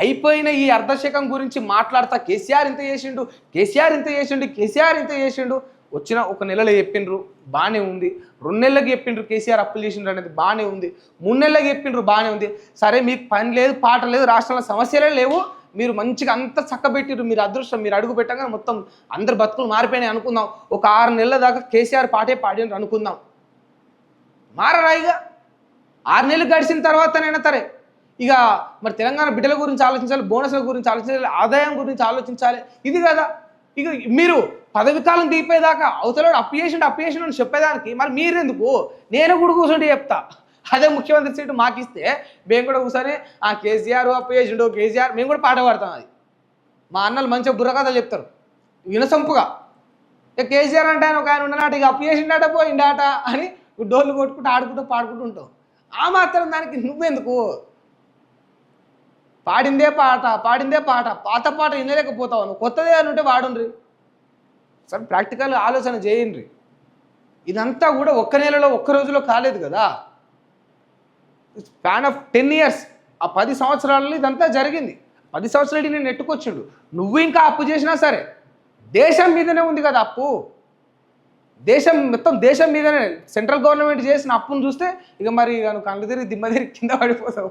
అయిపోయిన ఈ అర్ధశకం గురించి మాట్లాడతా. కేసీఆర్ ఇంత చేసిండు కేసీఆర్ ఇంత చేసిండు కేసీఆర్ ఇంత చేసిండు. వచ్చిన ఒక నెలలో చెప్పిండ్రు బాగానే ఉంది. రెండు నెలలకు చెప్పిండ్రు కేసీఆర్ అప్పులు చేసిండ్రు అనేది బాగానే ఉంది. మూడు నెలలకు చెప్పిండ్రు బాగానే ఉంది. సరే మీకు పని లేదు పాట లేదు రాష్ట్రంలో సమస్యలే లేవు. మీరు మంచిగా అంత చక్కబెట్టిరు మీరు అదృష్టం మీరు అడుగు పెట్టగానే మొత్తం అందరు బతుకులు మారిపోయినాయి అనుకుందాం. ఒక ఆరు నెలల దాకా కేసీఆర్ పాటే పాడిండ్రు అనుకుందాం. మారరాయిగా ఆరు నెలలు గడిచిన తర్వాతనైనా సరే. ఇక మరి తెలంగాణ బిడ్డల గురించి ఆలోచించాలి బోనస్ల గురించి ఆలోచించాలి ఆదాయం గురించి ఆలోచించాలి. ఇది కదా. ఇక మీరు పదవి కాలం తీపేదాకా అవతల అప్పియేషన్ అప్పియేషన్ అని చెప్పేదానికి మరి మీరెందుకు? నేను కూడా కూర్చుంటే చెప్తా. అదే ముఖ్యమంత్రి సీటు మాకిస్తే మేము కూడా కూర్చొని ఆ కేసీఆర్ అప్పు కేసీఆర్ మేము కూడా పాట పాడతాం అది. మా అన్నలు మంచిగా బుర్రకథలు చెప్తారు. వినసంపుగా. ఇక కేసీఆర్ అంటే ఆయన ఒక ఆయన ఉన్ననాట ఇక అప్పు చేసిండాట పోయిండాట అని డోళ్ళు కొట్టుకుంటూ ఆడుకుంటూ పాడుకుంటూ ఉంటావు ఆ మాత్రం దానికి నువ్వెందుకు? పాడిందే పాట పాడిందే పాట పాత పాట వినలేకపోతావు. నువ్వు కొత్తదే అని ఉంటే వాడుండ్రి. సరే ప్రాక్టికల్ ఆలోచన చేయండి ఇదంతా కూడా ఒక్క నెలలో ఒక్క రోజులో కాలేదు కదా. స్పాన్ ఆఫ్ టెన్ ఇయర్స్ ఆ పది సంవత్సరాలలో ఇదంతా జరిగింది. పది సంవత్సరాలు నేను నెట్టుకొచ్చిండు నువ్వు ఇంకా అప్పు చేసినా సరే దేశం మీదనే ఉంది కదా అప్పు. దేశం మొత్తం దేశం మీదనే. సెంట్రల్ గవర్నమెంట్ చేసిన అప్పును చూస్తే ఇక మరి నువ్వు కళ్ళు తిరిగి దిమ్మ తిరిగి కింద పడిపోతావు.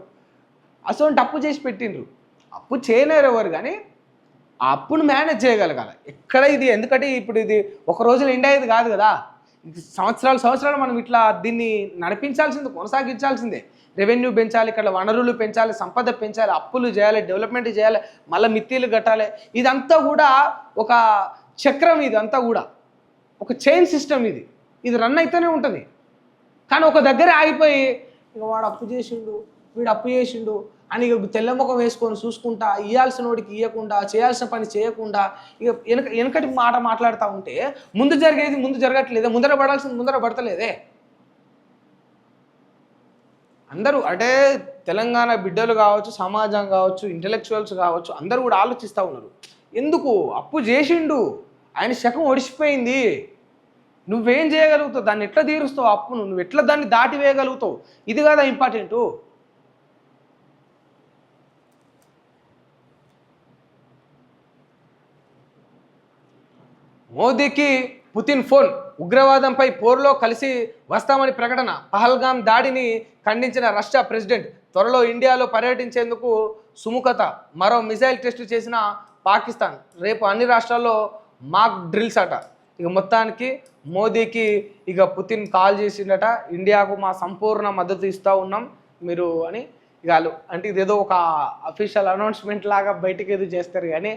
అసలు అప్పు చేసి పెట్టిండ్రు. అప్పు చేయలేరు ఎవరు కానీ ఆ అప్పును మేనేజ్ చేయగలగాలి. ఎక్కడ ఇది? ఎందుకంటే ఇప్పుడు ఇది ఒక రోజులో ఎండ్ అయ్యేది కాదు కదా. సంవత్సరాలు సంవత్సరాలు మనం ఇట్లా దీన్ని నడిపించాల్సింది కొనసాగించాల్సిందే. రెవెన్యూ పెంచాలి ఇక్కడ వనరులు పెంచాలి సంపద పెంచాలి అప్పులు చేయాలి డెవలప్మెంట్ చేయాలి మళ్ళీ మిత్తిలు కట్టాలి. ఇదంతా కూడా ఒక చక్రం ఇది అంతా కూడా. ఒక చైన్ సిస్టమ్ ఇది. ఇది రన్ అయితేనే ఉంటుంది. కానీ ఒక దగ్గర ఆగిపోయి ఇక వాడు అప్పు చేసిండు వీడు అప్పు చేసిండు అని ఇక తెల్ల ముఖం వేసుకొని చూసుకుంటా ఇవ్వాల్సిన వాడికి ఇవ్వకుండా చేయాల్సిన పని చేయకుండా ఇక వెనక వెనకటి మాట మాట్లాడుతూ ఉంటే ముందు జరిగేది ముందు జరగట్లేదే ముందర పడాల్సింది ముందర పడతలేదే. అందరూ అంటే తెలంగాణ బిడ్డలు కావచ్చు సమాజం కావచ్చు ఇంటలెక్చువల్స్ కావచ్చు అందరూ కూడా ఆలోచిస్తూ ఉన్నారు. ఎందుకు? అప్పు చేసిండు ఆయన శకం ఒడిసిపోయింది. నువ్వేం చేయగలుగుతావు? దాన్ని ఎట్లా తీరుస్తావు అప్పును? నువ్వు ఎట్లా దాన్ని దాటి వేయగలుగుతావు ఇది కదా ఇంపార్టెంటు మోదీకి పుతిన్ ఫోన్ ఉగ్రవాదంపై పోరులో కలిసి వస్తామని ప్రకటన పహల్గాం దాడిని ఖండించిన రష్యా ప్రెసిడెంట్ త్వరలో ఇండియాలో పర్యటించేందుకు సుముఖత మరో మిసైల్ టెస్ట్ చేసిన పాకిస్తాన్ రేపు అన్ని రాష్ట్రాల్లో మాక్ డ్రిల్స్ అట. ఇక మొత్తానికి మోదీకి ఇక పుతిన్ కాల్ చేసిండట ఇండియాకు మా సంపూర్ణ మద్దతు ఇస్తూ ఉన్నాం మీరు అని. ఇక అంటే ఇదేదో ఒక అఫీషియల్ అనౌన్స్మెంట్ లాగా బయటకు ఏదో చేస్తారు కానీ